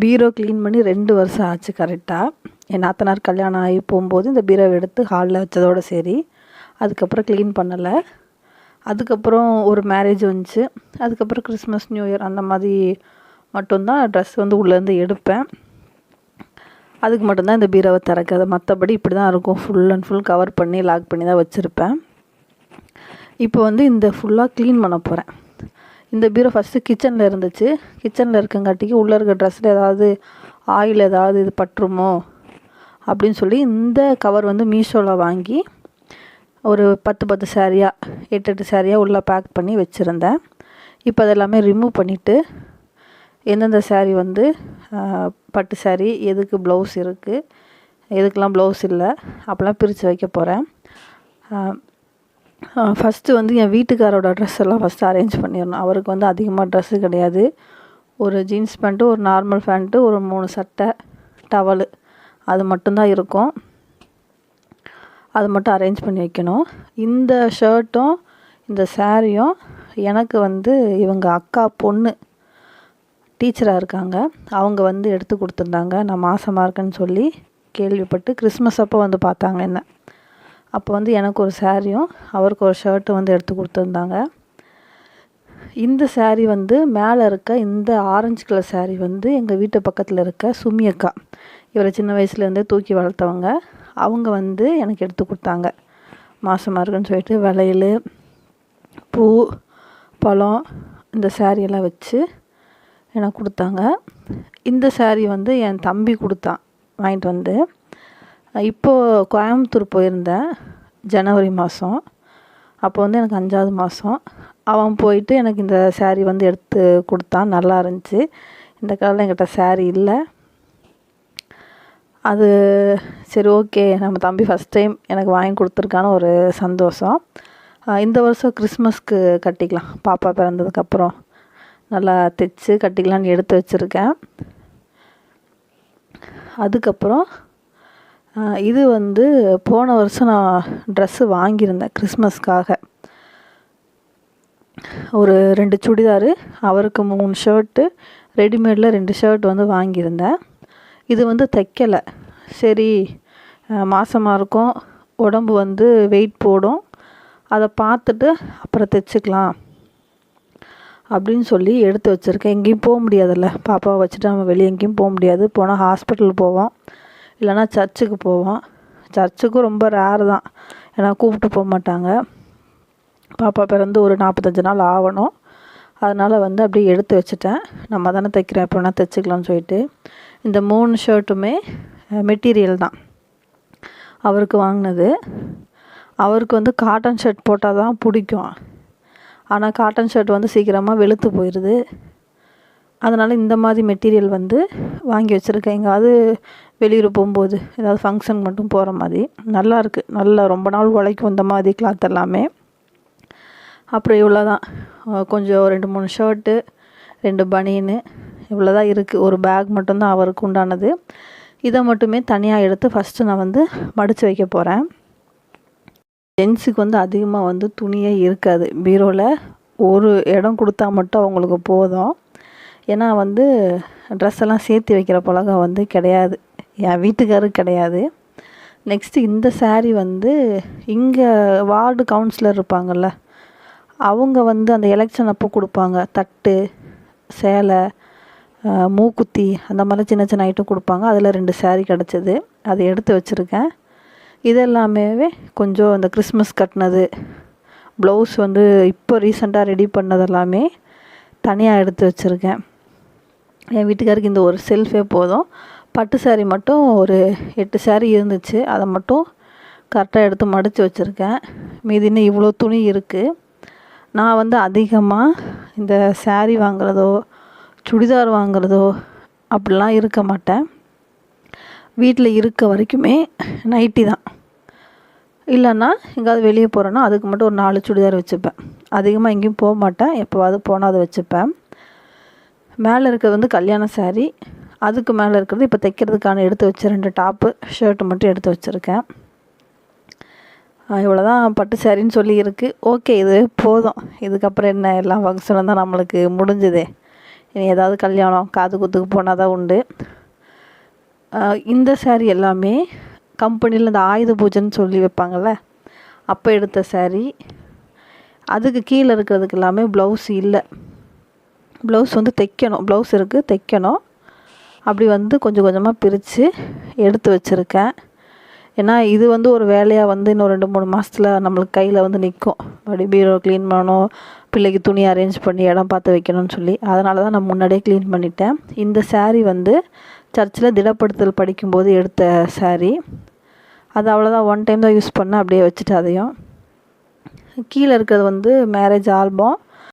பீரோ clean பண்ணி ரெண்டு வருஷம் ஆச்சு கரெக்டாக என் நாத்தனார் கல்யாணம் ஆகி போகும்போது இந்த பீரோவை எடுத்து ஹாலில் வச்சதோடு சரி. அதுக்கப்புறம் க்ளீன் பண்ணலை. அதுக்கப்புறம் ஒரு மேரேஜ் வந்துச்சு. அதுக்கப்புறம் கிறிஸ்மஸ் நியூ இயர் அந்த மாதிரி மட்டும்தான் ட்ரெஸ் வந்து உள்ளேருந்து எடுப்பேன். அதுக்கு மட்டும்தான் இந்த பீரோவை திறக்காது மற்றபடி இப்படி தான் இருக்கும். ஃபுல் அண்ட் ஃபுல் கவர் பண்ணி லாக் பண்ணி தான் வச்சுருப்பேன். இப்போ வந்து இந்த ஃபுல்லாக க்ளீன் பண்ண போகிறேன் இந்த பீரோ ஃபஸ்ட்டு கிச்சனில் இருந்துச்சு. கிச்சனில் இருக்கங்காட்டிக்கு உள்ளே இருக்க ட்ரெஸ்ஸில் ஏதாவது ஆயில் ஏதாவது இது பட்டுருமோ அப்படின்னு சொல்லி இந்த கவர் வந்து மீஷோவில் வாங்கி ஒரு பத்து பத்து சாரியாக எட்டு எட்டு சாரியாக உள்ளே பேக் பண்ணி வச்சுருந்தேன். இப்போ அதெல்லாமே ரிமூவ் பண்ணிவிட்டு எந்தெந்த சாரீ வந்து பட்டு சாரீ எதுக்கு ப்ளவுஸ் இருக்குது எதுக்கெலாம் ப்ளவுஸ் இல்லை அப்போல்லாம் பிரித்து வைக்க போகிறேன் ஃபஸ்ட்டு வந்து என் வீட்டுக்காரோட ட்ரெஸ் எல்லாம் ஃபஸ்ட்டு அரேஞ்ச் பண்ணிடணும். அவருக்கு வந்து அதிகமாக ட்ரெஸ்ஸு கிடையாது. ஒரு ஜீன்ஸ் பேண்ட்டு ஒரு நார்மல் பேண்ட்டு ஒரு மூணு சட்டை டவலு அது மட்டும்தான் இருக்கும். அது மட்டும் அரேஞ்ச் பண்ணி வைக்கணும். இந்த ஷர்ட்டும் இந்த சாரியும் எனக்கு வந்து இவங்க அக்கா பொண்ணு டீச்சராக இருக்காங்க. அவங்க வந்து எடுத்து கொடுத்துருந்தாங்க. நான் மாதமாக இருக்கேன்னு சொல்லி கேள்விப்பட்டு கிறிஸ்மஸ் அப்போ வந்து பார்த்தாங்க என்ன. அப்போ வந்து எனக்கு ஒரு சாரியும் அவருக்கு ஒரு ஷர்ட்டும் வந்து எடுத்து கொடுத்துருந்தாங்க. இந்த சாரீ வந்து மேலே இருக்க இந்த ஆரஞ்சு கலர் சாரீ வந்து எங்கள் வீட்டு பக்கத்தில் இருக்க சுமி அக்கா. இவரை சின்ன வயசுலேருந்தே தூக்கி வளர்த்தவங்க. அவங்க வந்து எனக்கு எடுத்து கொடுத்தாங்க. மாதமாக இருக்குன்னு சொல்லிட்டு வளையல் பூ பழம் இந்த சாரியெல்லாம் வச்சு எனக்கு கொடுத்தாங்க. இந்த சாரீ வந்து என் தம்பி கொடுத்தான் வாங்கிட்டு வந்து. இப்போது கோயம்புத்தூர் போயிருந்தேன் ஜனவரி மாதம் அப்போ வந்து எனக்கு அஞ்சாவது மாதம் அவன் போயிட்டு எனக்கு இந்த சாரீ வந்து எடுத்து கொடுத்தான். நல்லா இருந்துச்சு. இந்த காலத்தில் என்கிட்ட சாரீ இல்லை. அது சரி ஓகே நம்ம தம்பி ஃபஸ்ட் டைம் எனக்கு வாங்கி கொடுத்துருக்கான ஒரு சந்தோஷம். இந்த வருஷம் கிறிஸ்மஸ்க்கு கட்டிக்கலாம். பாப்பா பிறந்ததுக்கப்புறம் நல்லா தைச்சு கட்டிக்கலான்னு எடுத்து வச்சுருக்கேன். அதுக்கப்புறம் இது வந்து போன வருஷம் நான் ட்ரெஸ்ஸு வாங்கியிருந்தேன் கிறிஸ்மஸ்க்காக. ஒரு ரெண்டு சுடிதாரு அவருக்கு மூணு ஷர்ட்டு ரெடிமேடில் ரெண்டு ஷர்ட் வந்து வாங்கியிருந்தேன். இது வந்து தைக்கலை. சரி மாதமாக இருக்கும். உடம்பு வந்து வெயிட் போடும். அதை பார்த்துட்டு அப்புறம் தைச்சிக்கலாம் அப்படின்னு சொல்லி எடுத்து வச்சுருக்கேன். எங்கேயும் போக முடியாதுல்ல. பாப்பாவை வச்சுட்டு நம்ம வெளியே எங்கேயும் போக முடியாது. போனால் ஹாஸ்பிட்டல் போவோம். இல்லைனா சர்ச்சுக்கு போவோம் சர்ச்சுக்கும் ரொம்ப ரேர் தான். ஏன்னா கூப்பிட்டு போக மாட்டாங்க. பாப்பா பிறந்து ஒரு நாற்பத்தஞ்சு நாள் ஆகணும். அதனால் வந்து அப்படியே எடுத்து வச்சுட்டேன். நம்ம தானே தைக்கிறேன் எப்போ வேணால் தைச்சிக்கலாம்னு சொல்லிட்டு. இந்த மூணு ஷர்ட்டுமே மெட்டீரியல் தான். அவருக்கு வாங்கினது. அவருக்கு வந்து காட்டன் ஷர்ட் போட்டால் தான் பிடிக்கும். ஆனால் காட்டன் ஷர்ட் வந்து சீக்கிரமாக வெளுத்து போயிடுது அதனால் இந்த மாதிரி மெட்டீரியல் வந்து வாங்கி வச்சுருக்கேன். எங்கேயாவது வெளியூர் போகும்போது ஏதாவது ஃபங்க்ஷன் மட்டும் போகிற மாதிரி. நல்லா இருக்குது நல்லா ரொம்ப நாள் உழைக்கும் இந்த மாதிரி கிளாத் எல்லாமே. அப்புறம் இவ்வளோ தான் கொஞ்சம் ரெண்டு மூணு ஷர்ட்டு ரெண்டு பனியனு இவ்வளோ தான் இருக்குது ஒரு பேக் மட்டும்தான் அவருக்கு உண்டானது. இதை மட்டுமே தனியாக எடுத்து ஃபஸ்ட்டு நான் வந்து மடித்து வைக்க போகிறேன் ஜென்ஸுக்கு வந்து அதிகமாக வந்து துணியே இருக்காது. பீரோவில் ஒரு இடம் கொடுத்தா மட்டும் அவங்களுக்கு போதும். ஏன்னா வந்து ட்ரெஸ் எல்லாம் சேர்த்து வைக்கிற பழக்கம் வந்து கிடையாது. என் வீட்டுக்காரருக்கு கிடையாது. நெக்ஸ்ட்டு இந்த சாரீ வந்து இங்கே வார்டு கவுன்சிலர் இருப்பாங்கள்ல அவங்க வந்து அந்த எலெக்ஷன் அப்போ கொடுப்பாங்க. தட்டு சேலை மூக்குத்தி அந்த மாதிரி சின்ன சின்ன ஐட்டம் கொடுப்பாங்க. அதில் ரெண்டு சேரீ கிடச்சிது. அதை எடுத்து வச்சுருக்கேன். இதெல்லாமே கொஞ்சம் இந்த கிறிஸ்மஸ் கட்டினது ப்ளவுஸ் வந்து இப்போ ரீசெண்டாக ரெடி பண்ணதெல்லாமே தனியாக எடுத்து வச்சுருக்கேன். என் வீட்டுக்காருக்கு இந்த ஒரு செல்ஃபே போதும். பட்டு சாரீ மட்டும் ஒரு எட்டு சாரீ இருந்துச்சு. அதை மட்டும் கரெக்டாக எடுத்து மடித்து வச்சுருக்கேன். மீதி இன்னும் இவ்வளோ துணி இருக்குது நான் வந்து அதிகமாக இந்த சாரீ வாங்குறதோ சுடிதார் வாங்குறதோ அப்படிலாம் இருக்க மாட்டேன். வீட்டில் இருக்க வரைக்குமே நைட்டி தான். இல்லைன்னா எங்கேயாவது வெளியே போகிறேன்னா அதுக்கு மட்டும் ஒரு நாலு சுடிதார் வச்சுப்பேன். அதிகமாக எங்கேயும் போக மாட்டேன். எப்போவாது போனால் அதை வச்சுப்பேன். மேலே இருக்கிறது வந்து கல்யாண சாரீ அதுக்கு மேலே இருக்கிறது இப்போ தைக்கிறதுக்கான எடுத்து வச்ச ரெண்டு டாப்பு ஷர்ட்டு மட்டும் எடுத்து வச்சுருக்கேன். இவ்வளோ தான் பட்டு சாரின்னு சொல்லி இருக்குது ஓகே இது போதும். இதுக்கப்புறம் என்ன எல்லாம் ஃபங்க்ஷனும் தான் நம்மளுக்கு முடிஞ்சுதே. இனி ஏதாவது கல்யாணம் காது குத்துக்கு போனால் தான் உண்டு. இந்த சாரீ எல்லாமே கம்பெனியில் இந்த ஆயுத பூஜைன்னு சொல்லி வைப்பாங்கள்ல அப்போ எடுத்த சாரீ அதுக்கு கீழே இருக்கிறதுக்கு எல்லாமே ப்ளவுஸ் இல்லை. ப்ளவுஸ் வந்து தைக்கணும். ப்ளவுஸ் இருக்குது தைக்கணும். அப்படி வந்து கொஞ்சம் கொஞ்சமாக பிரித்து எடுத்து வச்சுருக்கேன். ஏன்னா இது வந்து ஒரு வேலையாக வந்து இன்னும் ரெண்டு மூணு மாதத்துல நம்மளுக்கு கையில் வந்து நிற்கும் மறுபடி பீரோ க்ளீன் பண்ணணும் பிள்ளைக்கு துணி அரேஞ்ச் பண்ணி இடம் பார்த்து வைக்கணும்னு சொல்லி. அதனால தான் நான் முன்னாடியே க்ளீன் பண்ணிட்டேன். இந்த சாரீ வந்து சர்ச்சில் திடப்படுத்தல் படிக்கும்போது எடுத்த சாரீ அது அவ்வளோதான் ஒன் டைம் தான் யூஸ் பண்ணேன். அப்படியே வச்சுட்டு அதையும். கீழே இருக்கிறது வந்து மேரேஜ் ஆல்பம்